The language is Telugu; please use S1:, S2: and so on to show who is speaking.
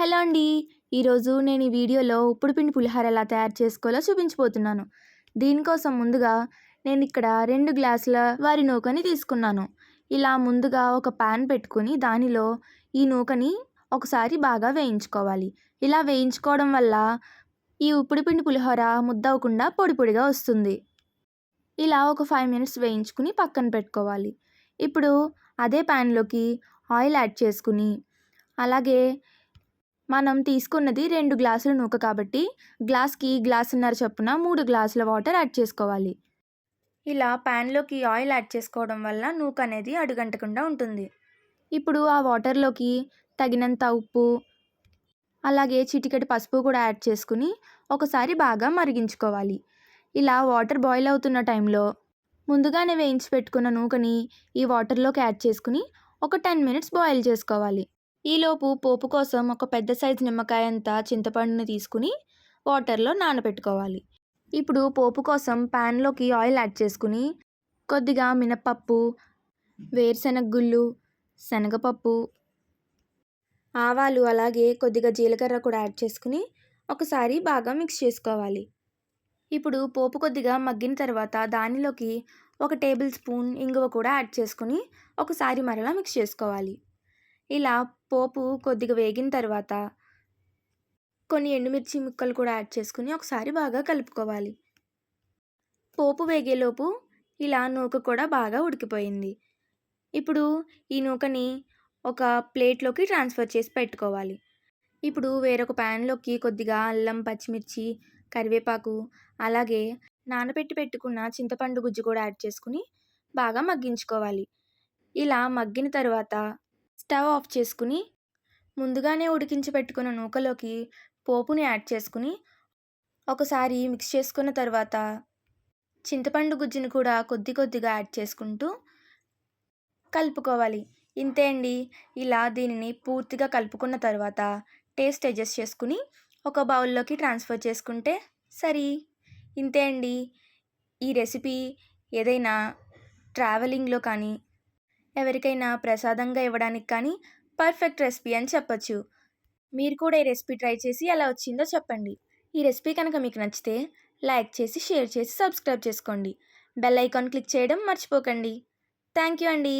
S1: హలో అండి. ఈరోజు నేను ఈ వీడియోలో ఉప్పుడు పిండి పులిహోర ఎలా తయారు చేసుకోవాలో చూపించబోతున్నాను. దీనికోసం ముందుగా నేను ఇక్కడ రెండు గ్లాసుల వారి నూకని తీసుకున్నాను. ఇలా ముందుగా ఒక పాన్ పెట్టుకుని దానిలో ఈ నూకని ఒకసారి బాగా వేయించుకోవాలి. ఇలా వేయించుకోవడం వల్ల ఈ ఉప్పుడు పిండి పులిహోర ముద్దవకుండా పొడి పొడిగా వస్తుంది. ఇలా ఒక ఫైవ్ మినిట్స్ వేయించుకుని పక్కన పెట్టుకోవాలి. ఇప్పుడు అదే ప్యాన్లోకి ఆయిల్ యాడ్ చేసుకుని అలాగే మనం తీసుకున్నది రెండు గ్లాసుల నూక కాబట్టి గ్లాస్కి గ్లాసున్నర చొప్పున మూడు గ్లాసుల వాటర్ యాడ్ చేసుకోవాలి. ఇలా ప్యాన్లోకి ఆయిల్ యాడ్ చేసుకోవడం వల్ల నూక అనేది అడుగంటకుండా ఉంటుంది. ఇప్పుడు ఆ వాటర్లోకి తగినంత ఉప్పు అలాగే చిటికెడు పసుపు కూడా యాడ్ చేసుకుని ఒకసారి బాగా మరిగించుకోవాలి. ఇలా వాటర్ బాయిల్ అవుతున్న టైంలో ముందుగానే వేయించి పెట్టుకున్న నూకని ఈ వాటర్లోకి యాడ్ చేసుకుని ఒక టెన్ మినిట్స్ బాయిల్ చేసుకోవాలి. ఈలోపు పోపు కోసం ఒక పెద్ద సైజు నిమ్మకాయ అంతా చింతపండుని తీసుకుని వాటర్లో నానబెట్టుకోవాలి. ఇప్పుడు పోపు కోసం ప్యాన్లోకి ఆయిల్ యాడ్ చేసుకుని కొద్దిగా మినప్పప్పు వేరుశనగ గుళ్ళు శనగపప్పు ఆవాలు అలాగే కొద్దిగా జీలకర్ర కూడా యాడ్ చేసుకుని ఒకసారి బాగా మిక్స్ చేసుకోవాలి. ఇప్పుడు పోపు కొద్దిగా మగ్గిన తర్వాత దానిలోకి ఒక టేబుల్ స్పూన్ ఇంగువ కూడా యాడ్ చేసుకుని ఒకసారి మరలా మిక్స్ చేసుకోవాలి. ఇలా పోపు కొద్దిగా వేగిన తర్వాత కొన్ని ఎండుమిర్చి ముక్కలు కూడా యాడ్ చేసుకుని ఒకసారి బాగా కలుపుకోవాలి. పోపు వేగేలోపు ఇలా నూక కూడా బాగా ఉడికిపోయింది. ఇప్పుడు ఈ నూకని ఒక ప్లేట్లోకి ట్రాన్స్ఫర్ చేసి పెట్టుకోవాలి. ఇప్పుడు వేరొక ప్యాన్లోకి కొద్దిగా అల్లం పచ్చిమిర్చి కరివేపాకు అలాగే నానబెట్టి పెట్టుకున్న చింతపండు గుజ్జు కూడా యాడ్ చేసుకుని బాగా మగ్గించుకోవాలి. ఇలా మగ్గిన తర్వాత స్టవ్ ఆఫ్ చేసుకుని ముందుగానే ఉడికించి పెట్టుకున్న నూకలోకి పోపుని యాడ్ చేసుకుని ఒకసారి మిక్స్ చేసుకున్న తర్వాత చింతపండు గుజ్జుని కూడా కొద్ది కొద్దిగా యాడ్ చేసుకుంటూ కలుపుకోవాలి. ఇంతే అండి. ఇలా దీనిని పూర్తిగా కలుపుకున్న తర్వాత టేస్ట్ అడ్జస్ట్ చేసుకుని ఒక బౌల్లోకి ట్రాన్స్ఫర్ చేసుకుంటే సరి. ఇంతే అండి. ఈ రెసిపీ ఏదైనా ట్రావెలింగ్లో కానీ ఎవరికైనా ప్రసాదంగా ఇవ్వడానికి కానీ పర్ఫెక్ట్ రెసిపీ అని చెప్పొచ్చు. మీరు కూడా ఈ రెసిపీ ట్రై చేసి ఎలా వచ్చిందో చెప్పండి. ఈ రెసిపీ కనుక మీకు నచ్చితే లైక్ చేసి షేర్ చేసి సబ్స్క్రైబ్ చేసుకోండి. బెల్ ఐకాన్ క్లిక్ చేయడం మర్చిపోకండి. థ్యాంక్ యూ అండి.